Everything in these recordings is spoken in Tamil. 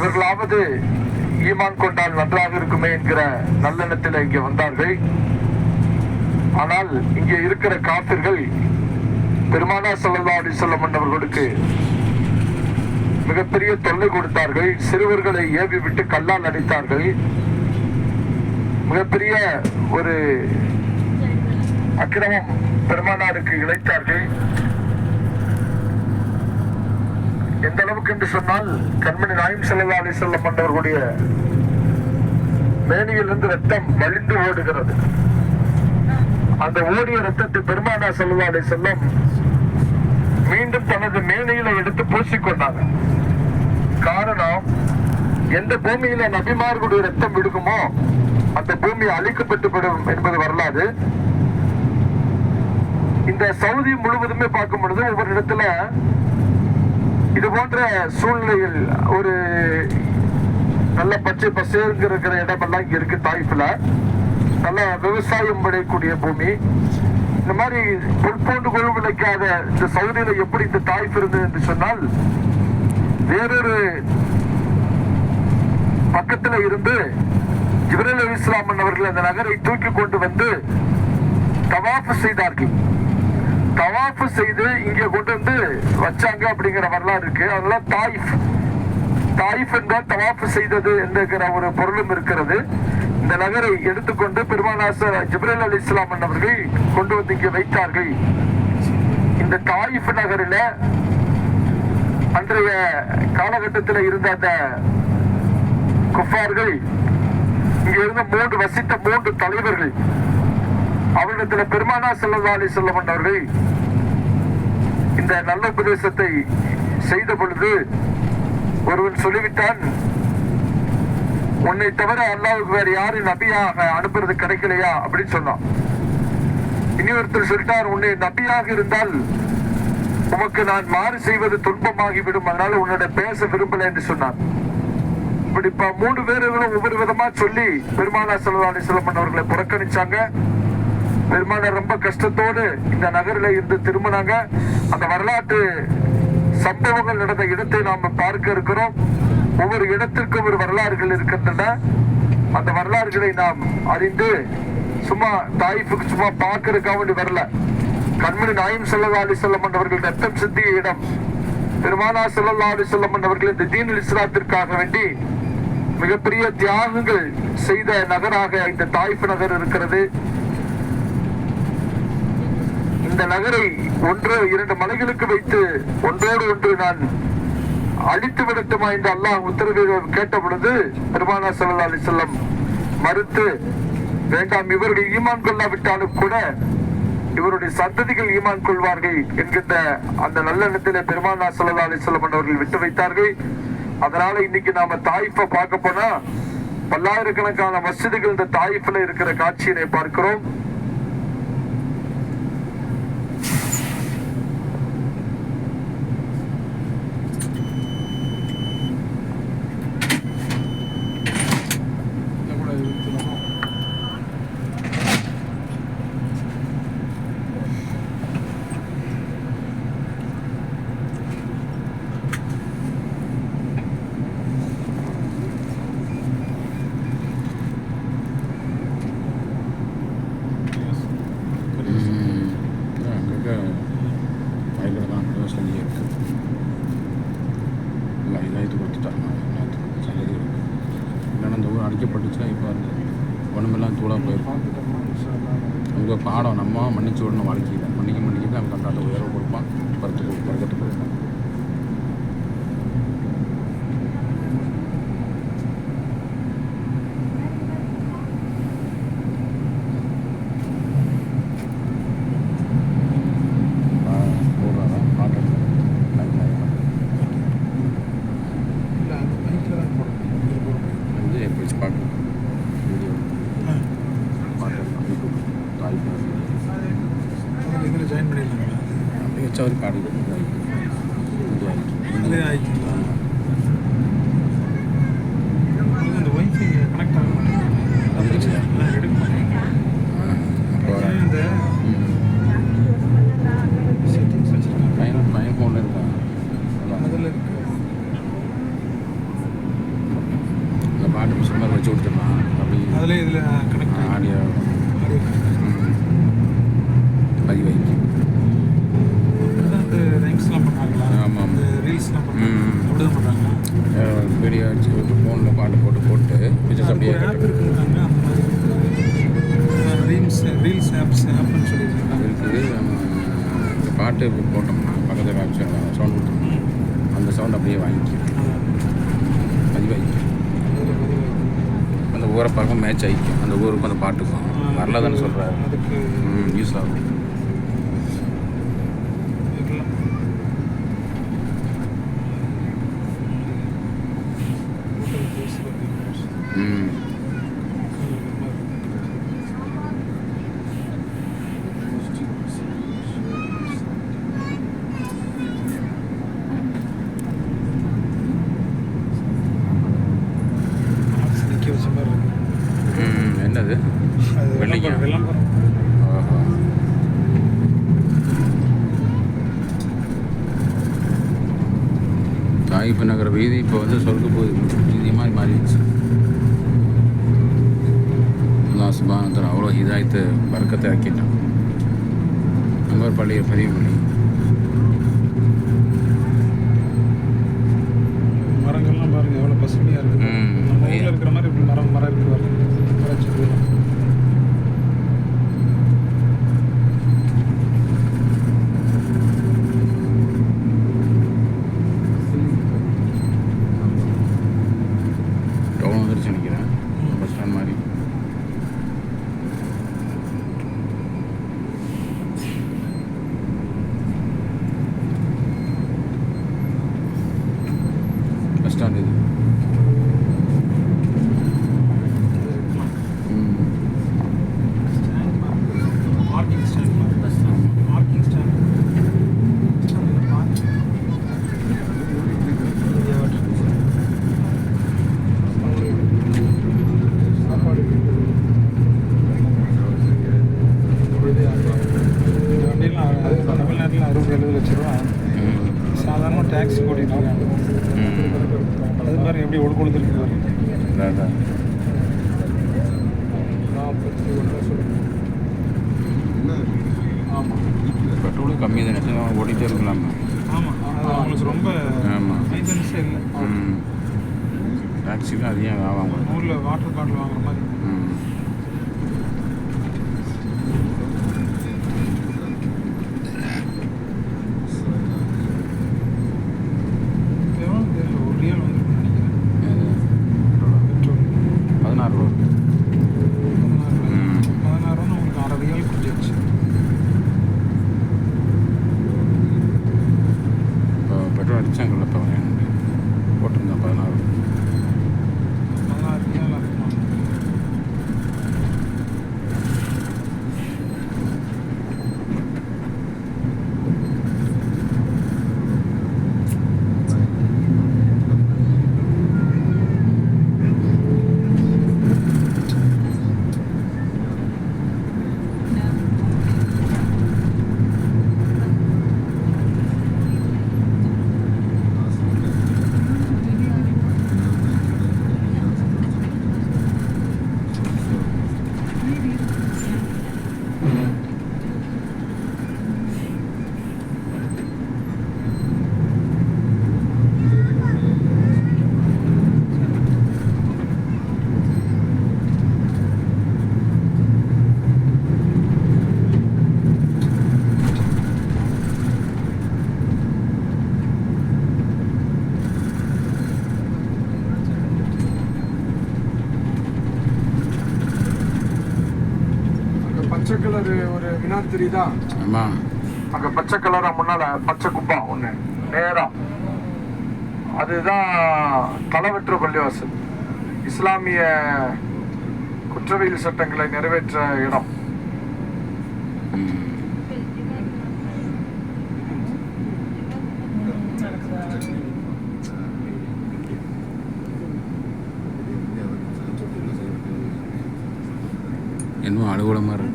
இவர்களாவது ஈமான் கொண்டால் நன்றாக இருக்குமே என்கிற நல்லெண்ணத்தில் இங்கே வந்தார்கள். ஆனால் இங்கே இருக்கிற காப்பிர்கள் பெருமானா சல்லா அலிசல்லம் அவர்களுக்கு மிகப்பெரிய தொல்லை கொடுத்தார்கள். சிறுவர்களை ஏவி விட்டு கல்லால் அடித்தார்கள். மிகப்பெரிய ஒரு அக்கிரமம் பெருமானாருக்கு இழைத்தார்கள். எந்த என்று சொன்னால் கண்மணி நாயம் செல்லா அலி செல்லம் பண்ணவர்களுடைய மேனியிலிருந்து ரத்தம் வழிந்து ஓடுகிறது. அந்த ஓடிய ரத்தத்தை பெருமானா செல்லா அலி செல்லம். மீண்டும் தனது மேனையில எடுத்து பூசிக்கொண்டாங்க காரணம் எந்த பூமியில நபிமார்களுடைய ரத்தம் விடுக்குமோ அந்த பூமி அழிக்கப்பட்டு விடும் என்பது வரலாறு. இந்த சவுதி முழுவதுமே பார்க்கும் பொழுது ஒவ்வொரு இடத்துல இது போன்ற சூழ்நிலையில் ஒரு நல்ல பச்சை பசேங்க இருக்கிற இடமெல்லாம் இங்க இருக்கு தாய்ப்புல. நல்ல விவசாயம் விளையக்கூடிய பூமி. இந்த மாதிரி பொற்போண்டு கொழு விளைக்காத இந்த சவுதியில எப்படி இந்த தாய்ப்பு இருந்தது என்று சொன்னால் வேறொரு பக்கத்துல இருந்து ஜிப்ரேல் அலி இஸ்லாமன் அவர்கள் அந்த நகரை தூக்கி கொண்டு வந்து தவாஃப் செய்தார்கள். தவாஃபு செய்து இங்கே கொண்டு வந்து வச்சாங்க அப்படிங்கிற வரலாறு இருக்கு. அதனால தாயிஃப் தாயிஃப் என்றால் தவாஃபு செய்தது என்கிற ஒரு பொருளும் இருக்கிறது. இந்த நகரை எடுத்துக்கொண்டு பெருமானாசர் ஜிப்ரல் அலி இஸ்லாம் அவர்கள் கொண்டு வந்து இங்கே வைத்தார்கள். இந்த தாயிஃப் நகரில் அன்றைய காலகட்டத்தில் இருந்த அந்த குஃபார்கள் இங்கே இருந்த மூன்று வசித்த மூன்று தலைவர்கள் அவரிடத்துல பெருமானா செல்லல்லா அலி செல்லம் அவர்கள் இந்த நல்ல உபதேசத்தை செய்த பொழுது ஒருவன் சொல்லிவிட்டான் உன்னை தவிர அல்லாவுக்கு வேற யாரும் நபியாக அனுப்புறது கிடைக்கலையா? அப்படின்னு சொன்னான். இனி ஒருத்தர் சொல்லிட்டார் உன்னை நபியாக இருந்தால் உமக்கு நான் மாறு செய்வது துன்பமாகிவிடும். அதனால உன்னோட பேச விரும்பல என்று சொன்னார். இப்படி இப்ப மூணு பேர்களும் ஒவ்வொரு விதமா சொல்லி பெருமானா செல்வாணி அலிஸ்லாம் அவர்களை புறக்கணிச்சாங்க. பெருமானார் ரொம்ப கஷ்டத்தோடு இந்த நகரில் இருந்து திரும்பினாங்க. அந்த வரலாற்று சம்பவங்கள் நடந்த இடத்தை நாம் பார்க்க இருக்கிறோம். ஒவ்வொரு இடத்திற்கும் ஒரு வரலாறுகள் இருக்கின்றன. அந்த வரலாறுகளை நாம் அறிந்து சும்மா தாய்ப்புக்கு சும்மா பார்க்கறதுக்காக வேண்டி வரல. கண்மணி நாயம் சல்லா அலிசல்லம் அவர்கள் ரத்தம் சிந்திய இடம். பெருமானா சல்லா அலிசல்லம் அவர்கள் இந்த தீன் இஸ்லாத்திற்காக வேண்டி மிகப்பெரிய தியாகங்கள் செய்த நகராக இந்த தாய்ப்பு நகர் இருக்கிறது. இந்த நகரை ஒன்று இரண்டு மலைகளுக்கு வைத்து ஒன்றோடு ஒன்று நான் அழித்து விடட்டுமா என்று அல்லாஹ் உத்தரவு கேட்ட பொழுது பெருமானா சல்லா அலிசல்லம் மறுத்து வேண்டாம் இவருடைய ஈமான் கொள்ளாவிட்டாலும் கூட இவருடைய சந்ததிகள் ஈமான் கொள்வார்கள் என்கின்ற அந்த நல்லெண்ணத்திலே பெருமானா சல்லா அலிசல்லம் அவர்கள் விட்டு வைத்தார்கள். அதனால இன்னைக்கு நாம தாயிஃபை பார்க்க போனா பல்லாயிரக்கணக்கான மசிதிகள் இந்த தாயிஃபில் இருக்கிற காட்சியினை பார்க்கிறோம் அங்கங்கே வயலில் தான் விவசாயம் இருக்குது எல்லாம் இதாகிட்டு கொடுத்துட்டாங்க நேற்று சல்லதி இருக்குது இல்லைன்னா இந்த ஊர் அடிக்கப்பட்டுச்சுன்னா இப்போ வந்து ஒன்றுமெல்லாம் தூளாக போயிருப்பான் அவங்க பாடம் நம்ம மன்னிச்சு விடணும் வாழ்க்கையில். மன்னிக்க மன்னிக்க அவன் கண்டாட்ட உயர்வு கொடுப்பான் பருத்து கொடுப்பாங்க ஃபோனில் பாட்டு போட்டு போட்டு பிக்சர்ஸ் அப்படியே ரீல்ஸ் ரீல்ஸ் ஆப்ஸ் ஆப்னு சொல்லியிருக்காங்க. இருக்குது. இந்த பாட்டு போட்டோம்னா பக்கத்தில் காமிச்சு சவுண்ட் கொடுத்தோம்னா அந்த சவுண்ட் அப்படியே வாங்கிக்கும் பதிவு வைக்கும் அந்த ஊரை பக்கம் மேட்ச் ஆகிக்கும் அந்த ஊருக்கும் அந்த பாட்டுக்கும். வரல தானே சொல்கிறாரு அதுக்கு யூஸ் ஆகும் இருக்கலாம். ஹோட்டல் பேசுறது ம் நிற்க வச்ச மாதிரி இருக்கு ம் என்னது அது வெள்ளிக்கா? விளம்பரம் விளம்பரம் ஓஹோ தாயிப்பு நகர வீதி இப்போ வந்து சொர்க்க வீதி மாதிரி மாறிடுச்சு. அல்லாஹ் சுபானத்தில் அவ்வளோ ஹிதாயத்து வர்க்கத்தை ஆக்கிட்டான். ஒரு பள்ளியை பெரிய பள்ளி மரங்கள்லாம் பாருங்க எவ்வளோ பசுமையாக இருக்குது. நம்ம ஊரில் இருக்கிற மாதிரி இப்படி மரம் மரம் இருக்கு. சாதாரண டேக்ஸி ஓட்டிட்டு இருக்காங்க ம் அது மாதிரி எப்படி ஒழுங்கு கொடுத்துருக்கு அதான் நாற்பத்தி ஒன்று ஆமாம் பெட்ரோலும் கம்மி தான் நிச்சயம் ஓடிட்டே இருக்கலாம். ஆமாம் அவங்களுக்கு ரொம்ப ஆமாம் மெயின்டெனன்ஸே இல்லை. ம். டாக்ஸிக்கு அதிகம் ஆவாங்க ஊரில் வாட்டர் பாட்டில் வாங்குற மாதிரி. ம். பச்சை கலர் ஒரு மினார் தெரியுதா? ஆமாம் அங்க பச்சை கலரா முன்னால பச்சை குப்பா ஒண்ணு. நேரா. அதுதான் தலைவற்ற பள்ளிவாசல். இஸ்லாமிய குற்றவியல் சட்டங்களை நிறைவேற்ற இடம். இன்னும் அலுவலகம் மாதிரி இருக்குதுங்க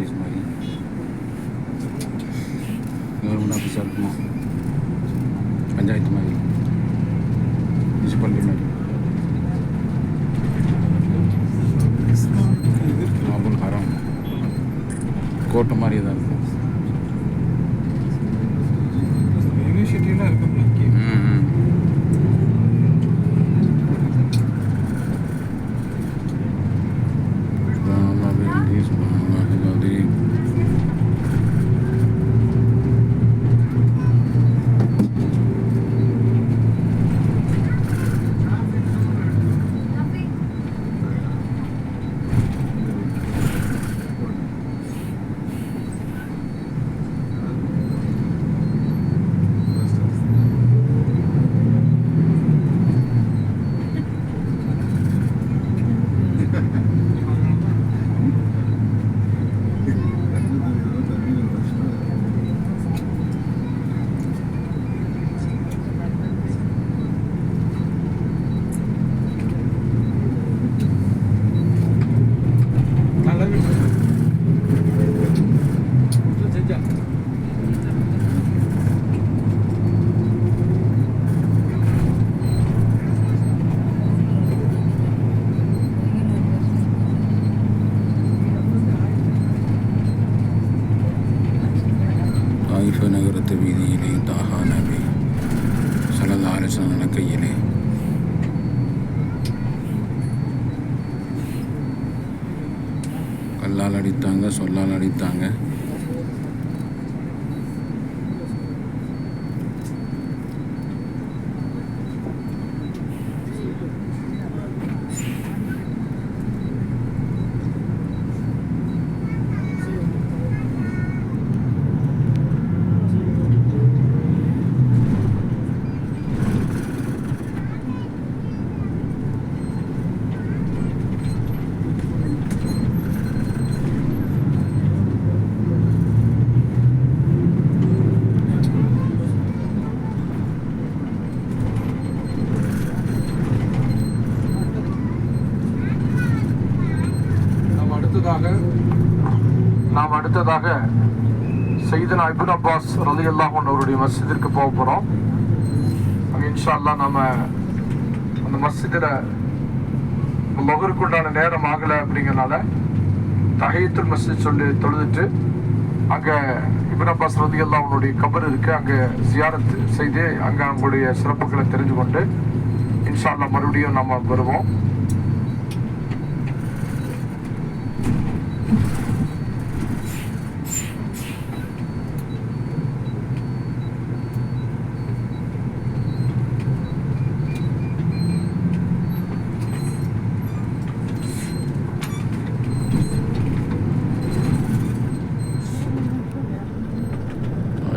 ஆஃபீஸ் மாதிரி கவர்மெண்ட் ஆஃபீஸாக இருக்குமா பஞ்சாயத்து மாதிரி முனிசிபாலிட்டி மாதிரி அபுல் ஹரம் கோர்ட்டு மாதிரி தான் இருக்கும் தாயிஃப நகரத்து வீதியிலே தாஹா நபி சல்லல்லாஹு அலைஹி நடக்கையிலே கல்லால் அடித்தாங்க சொல்லால் அடித்தாங்க நாம் அடுத்ததாக நாம் அடுத்ததாக செய்தனா இப்னு அப்பாஸ் ரலியல்லாஹு அன்ஹு அவருடைய மஸ்ஜிதிற்கு போக போகிறோம் அங்கே இன்ஷா அல்லா நம்ம அந்த மஸ்ஜிதில் லொகருக்குண்டான நேரம் ஆகலை அப்படிங்கிறனால தஹியத்துல் மஸ்ஜித் சொல்லி தொழுதுட்டு அங்கே இபின் அப்பாஸ் ரலியல்லாஹு அவனுடைய கபர் இருக்குது அங்கே ஜியாரத் செய்து அங்கே அவங்களுடைய சிறப்புகளை தெரிஞ்சு கொண்டு இன்ஷா அல்லா மறுபடியும் நம்ம வருவோம்.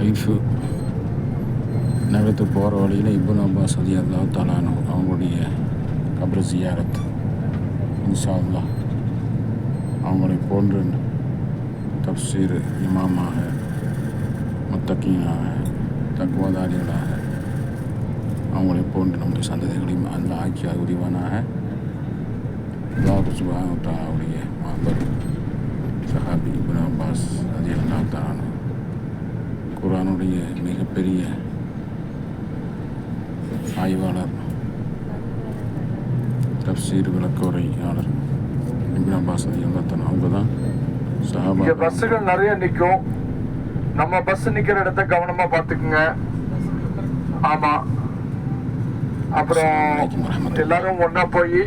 ஒய்ஃபு நகரத்துக்கு போகிற வழியில் இப்னு அப்பாஸ் அதி அல்லா தலானு அவங்களுடைய கபர் ஜியாரத். இன்ஷா அல்லாஹ் அவங்களை போன்று தப்சீர் இமாமாக முத்தக்கீனாக தக்குவதாரிகளாக அவங்களை போன்று நம்முடைய சந்ததிகளையும் அந்த ஆக்கிய உரிவானாக. அல்லாஹ் சுபான அவருடைய மாபர் சஹாபி இப்னு அப்பாஸ் அதி அல்லா தலானு குரானுடைய மிகப்பெரிய ஆய்வாளர் தப்சீர் விளக்கவுரையாளர் இப்னு அப்பாஸ் அலி அல்லத்தன் அவங்க தான் சஹாபா பஸ்ஸுகள் நிறைய நிக்கும். நம்ம பஸ் நிக்கிற இடத்த கவனமா பாத்துக்குங்க ஆமா. அப்புறம். எல்லாரும் ஒண்ணா போய்